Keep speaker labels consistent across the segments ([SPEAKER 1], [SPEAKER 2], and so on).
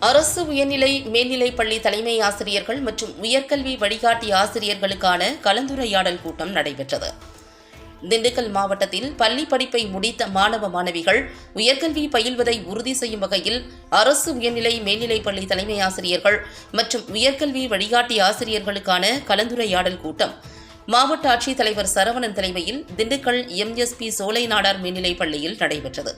[SPEAKER 1] அரசு உயர்நிலை மேல்நிலைப் பள்ளி தலைமை ஆசிரியர்கள் மற்றும் உயர்கல்வி வழிகாட்டி ஆசிரியர்களுக்கான கலந்துரையாடல் கூட்டம் நடைபெற்றது. திண்டுக்கல் மாவட்டத்தில் பள்ளி படிப்பை முடித்த மாணவ மாணவிகள் உயர்கல்வி பயில்வதை உறுதி செய்யும் வகையில் அரசு உயர்நிலை மேல்நிலைப் பள்ளி தலைமை ஆசிரியர்கள் மற்றும் உயர்கல்வி வழிகாட்டி ஆசிரியர்களுக்கான கலந்துரையாடல் கூட்டம். மாவட்ட ஆட்சித்தலைவர் சரவணன் தலைமையில் திண்டுக்கல் எம்எஸ்பி சோலை நாடார் மேல்நிலைப் பள்ளியில் நடைபெற்றது.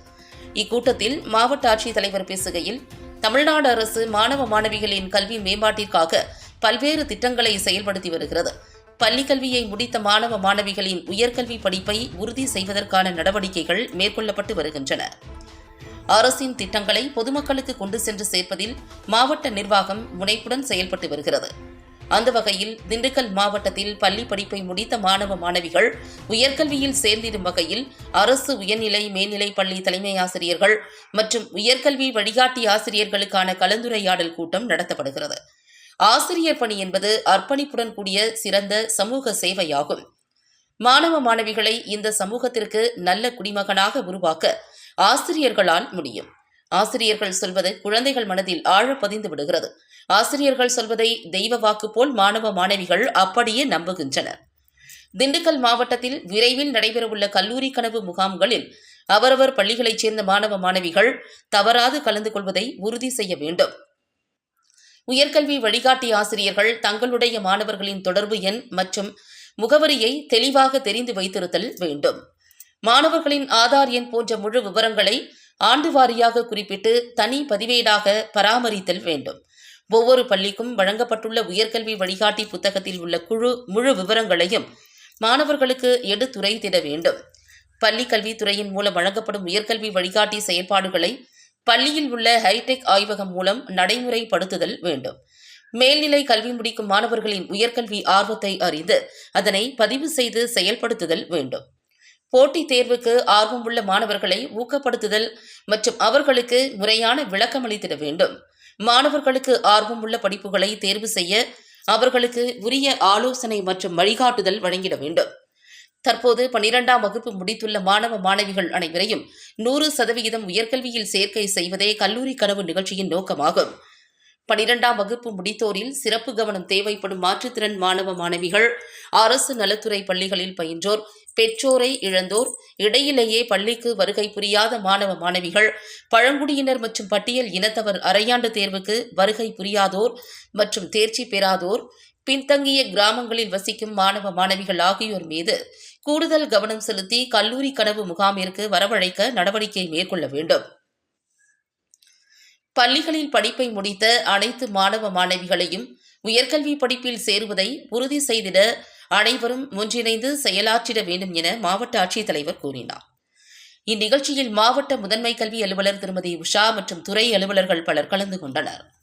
[SPEAKER 1] இக்கூட்டத்தில் மாவட்ட ஆட்சித்தலைவர் பேசுகையில் தமிழ்நாடு அரசு மாணவ மாணவிகளின் கல்வி மேம்பாட்டிற்காக பல்வேறு திட்டங்களை செயல்படுத்தி வருகிறது. பள்ளி கல்வியை முடித்த மாணவ மாணவிகளின் உயர்கல்வி படிப்பை உறுதி செய்வதற்கான நடவடிக்கைகள் மேற்கொள்ளப்பட்டு வருகின்றன. அரசின் திட்டங்களை பொதுமக்களுக்கு கொண்டு சென்று சேர்ப்பதில் மாவட்ட நிர்வாகம் முனைப்புடன் செயல்பட்டு வருகிறது. அந்த வகையில் திண்டுக்கல் மாவட்டத்தில் பள்ளி படிப்பை முடித்த மாணவ மாணவிகள் உயர்கல்வியில் சேர்ந்திடும் வகையில் அரசு உயர்நிலை மேல்நிலை பள்ளி தலைமை ஆசிரியர்கள் மற்றும் உயர்கல்வி வழிகாட்டி ஆசிரியர்களுக்கான கலந்துரையாடல் கூட்டம் நடத்தப்படுகிறது. ஆசிரியர் பணி என்பது அர்ப்பணிப்புடன் கூடிய சிறந்த சமூக சேவையாகும். மாணவ மாணவிகளை இந்த சமூகத்திற்கு நல்ல குடிமகனாக உருவாக்க ஆசிரியர்களால் முடியும். ஆசிரியர்கள் சொல்வது குழந்தைகள் மனதில் ஆழ பதிந்து விடுகிறது. ஆசிரியர்கள் சொல்வதை தெய்வ வாக்கு போல் மாணவ மாணவிகள் அப்படியே நம்புகின்றனர். திண்டுக்கல் மாவட்டத்தில் விரைவில் நடைபெறவுள்ள கல்லூரி கனவு முகாம்களில் அவரவர் பள்ளிகளைச் சேர்ந்த மாணவ மாணவிகள் தவறாது கலந்து கொள்வதை உறுதி செய்ய வேண்டும். உயர்கல்வி வழிகாட்டி ஆசிரியர்கள் தங்களுடைய மாணவர்களின் தொடர்பு எண் மற்றும் முகவரியை தெளிவாக தெரிந்து வைத்திருத்தல் வேண்டும். மாணவர்களின் ஆதார் எண் போன்ற முழு விவரங்களை ஆண்டு வாரியாக குறிப்பிட்டு தனி பதிவேடாக பராமரித்தல் வேண்டும். ஒவ்வொரு பள்ளிக்கும் வழங்கப்பட்டுள்ள உயர்கல்வி வழிகாட்டி புத்தகத்தில் உள்ள குழு முழு விவரங்களையும் மாணவர்களுக்கு எடுத்துரைத்திட வேண்டும். பள்ளி கல்வித்துறையின் மூலம் வழங்கப்படும் உயர்கல்வி வழிகாட்டி செயல்பாடுகளை பள்ளியில் உள்ள ஹைடெக் ஆய்வகம் மூலம் நடைமுறைப்படுத்துதல் வேண்டும். மேல்நிலை கல்வி முடிக்கும் மாணவர்களின் உயர்கல்வி ஆர்வத்தை அறிந்து அதனை பதிவு செய்து செயல்படுத்துதல் வேண்டும். போட்டித் தேர்வுக்கு ஆர்வம் உள்ள மாணவர்களை ஊக்கப்படுத்துதல் மற்றும் அவர்களுக்கு முறையான விளக்கம் அளித்திட வேண்டும். மாணவர்களுக்கு ஆர்வம் உள்ள படிப்புகளை தேர்வு செய்ய அவர்களுக்கு உரிய ஆலோசனை மற்றும் வழிகாட்டுதல் வழங்கிட வேண்டும். தற்போது பனிரெண்டாம் வகுப்பு முடித்துள்ள மாணவ மாணவிகள் அனைவரையும் நூறு சதவிகிதம் உயர்கல்வியில் சேர்க்கை செய்வதே கல்லூரி கனவு நிகழ்ச்சியின் நோக்கமாகும். பனிரெண்டாம் வகுப்பு முடித்தோரில் சிறப்பு கவனம் தேவைப்படும் மாற்றுத்திறன் மாணவ மாணவிகள் அரசு நலத்துறை பள்ளிகளில் பயின்றோர் பெற்றோரை இழந்தோர். இடையிலேயே பள்ளிக்கு வருகை புரியாத மாணவ மாணவிகள். பழங்குடியினர் மற்றும் பட்டியல் இனத்தவர் அரையாண்டு தேர்வுக்கு வருகை புரியாதோர் மற்றும் தேர்ச்சி பெறாதோர். பின்தங்கிய கிராமங்களில் வசிக்கும் மாணவ மாணவிகள் ஆகியோர் மீது கூடுதல் கவனம் செலுத்தி கல்லூரி கனவு முகாமிற்கு வரவழைக்க நடவடிக்கை மேற்கொள்ள வேண்டும். பள்ளிகளில் படிப்பை முடித்த அனைத்து மாணவ மாணவிகளையும் உயர்கல்வி படிப்பில் சேருவதை உறுதி செய்திட அனைவரும் ஒன்றிணைந்து செயலாற்றிட வேண்டும் என மாவட்ட ஆட்சித்தலைவர் கூறினார். இந்நிகழ்ச்சியில் மாவட்ட முதன்மை கல்வி அலுவலர் திருமதி உஷா மற்றும் துறை அலுவலர்கள் பலர் கலந்து கொண்டனர்.